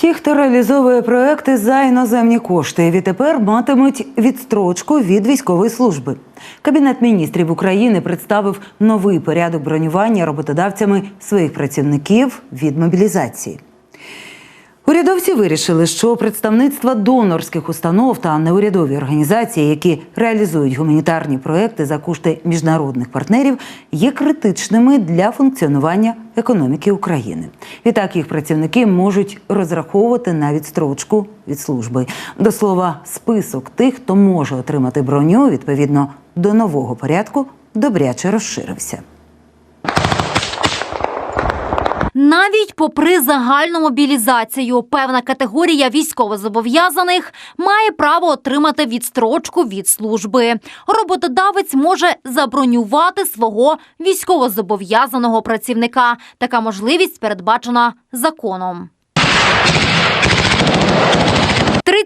Ті, хто реалізовує проекти за іноземні кошти, відтепер матимуть відстрочку від військової служби. Кабінет міністрів України представив новий порядок бронювання роботодавцями своїх працівників від мобілізації. Урядовці вирішили, що представництва донорських установ та неурядові організації, які реалізують гуманітарні проекти за кошти міжнародних партнерів, є критичними для функціонування економіки України. Відтак їх працівники можуть розраховувати на відстрочку від служби. До слова, список тих, хто може отримати броню відповідно до нового порядку, добряче розширився. Навіть попри загальну мобілізацію, певна категорія військовозобов'язаних має право отримати відстрочку від служби. Роботодавець може забронювати свого військовозобов'язаного працівника. Така можливість передбачена законом.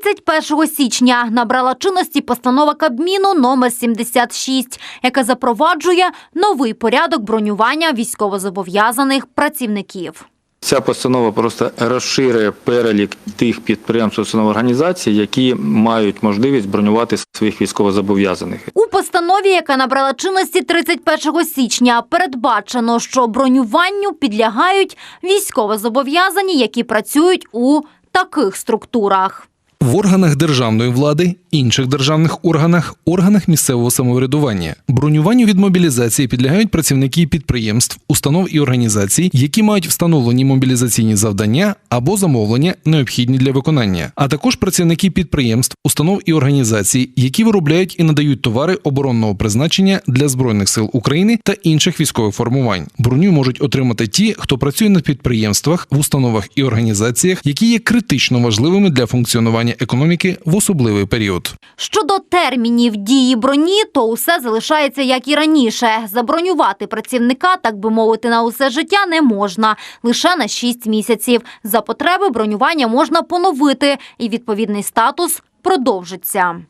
31 січня набрала чинності постанова Кабміну номер 76, яка запроваджує новий порядок бронювання військовозобов'язаних працівників. Ця постанова просто розширює перелік тих підприємств, установ організацій, які мають можливість бронювати своїх військовозобов'язаних. У постанові, яка набрала чинності 31 січня, передбачено, що бронюванню підлягають військовозобов'язані, які працюють у таких структурах. В органах державної влади, інших державних органах, органах місцевого самоврядування бронюванню від мобілізації підлягають працівники підприємств, установ і організацій, які мають встановлені мобілізаційні завдання або замовлення, необхідні для виконання, а також працівники підприємств, установ і організацій, які виробляють і надають товари оборонного призначення для збройних сил України та інших військових формувань. Броню можуть отримати ті, хто працює на підприємствах, в установах і організаціях, які є критично важливими для функціонування економіки в особливий період. Щодо термінів дії броні, то усе залишається як і раніше. Забронювати працівника, так би мовити, на усе життя не можна лише на 6 місяців. За потреби бронювання можна поновити, і відповідний статус продовжиться.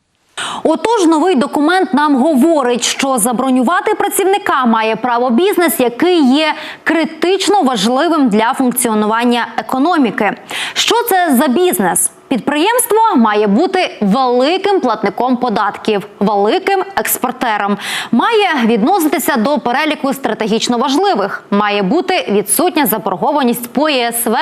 Отож, новий документ нам говорить, що забронювати працівника має право бізнес, який є критично важливим для функціонування економіки. Що це за бізнес? Підприємство має бути великим платником податків, великим експортером, має відноситися до переліку стратегічно важливих, має бути відсутня заборгованість по ЄСВ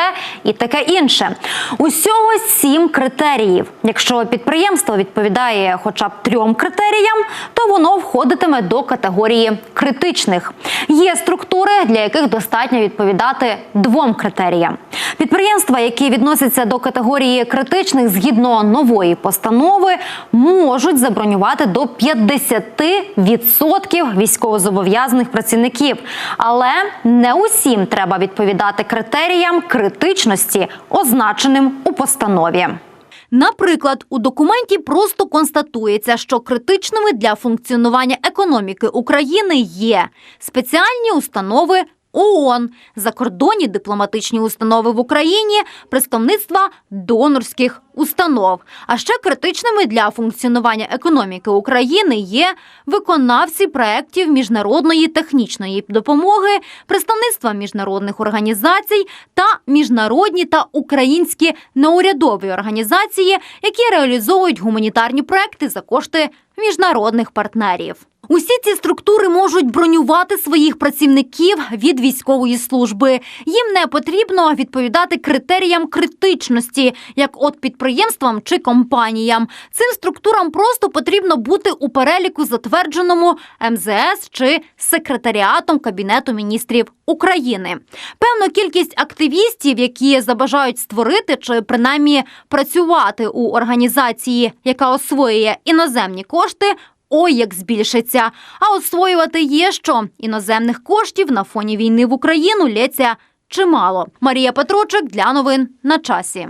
і таке інше. Усього сім критеріїв. Якщо підприємство відповідає хоча б трьом критеріям, то воно входитиме до категорії критичних. Є структури, для яких достатньо відповідати двом критеріям. Підприємства, які відносяться до категорії критичних, згідно нової постанови, можуть забронювати до 50% військовозобов'язаних працівників, але не усім треба відповідати критеріям критичності, означеним у постанові. Наприклад, у документі просто констатується, що критичними для функціонування економіки України є спеціальні установи ООН, закордонні дипломатичні установи в Україні, представництва донорських установ. А ще критичними для функціонування економіки України є виконавці проєктів міжнародної технічної допомоги, представництва міжнародних організацій та міжнародні та українські неурядові організації, які реалізовують гуманітарні проекти за кошти міжнародних партнерів. Усі ці структури можуть бронювати своїх працівників від військової служби. Їм не потрібно відповідати критеріям критичності, як от підприємствам чи компаніям. Цим структурам просто потрібно бути у переліку, затвердженому МЗС чи секретаріатом Кабінету міністрів України. Певну кількість активістів, які забажають створити чи принаймні працювати у організації, яка освоює іноземні кошти. Ой, як збільшиться. А освоювати є що іноземних коштів на фоні війни в Україну лється чимало. Марія Петрочик для новин на часі.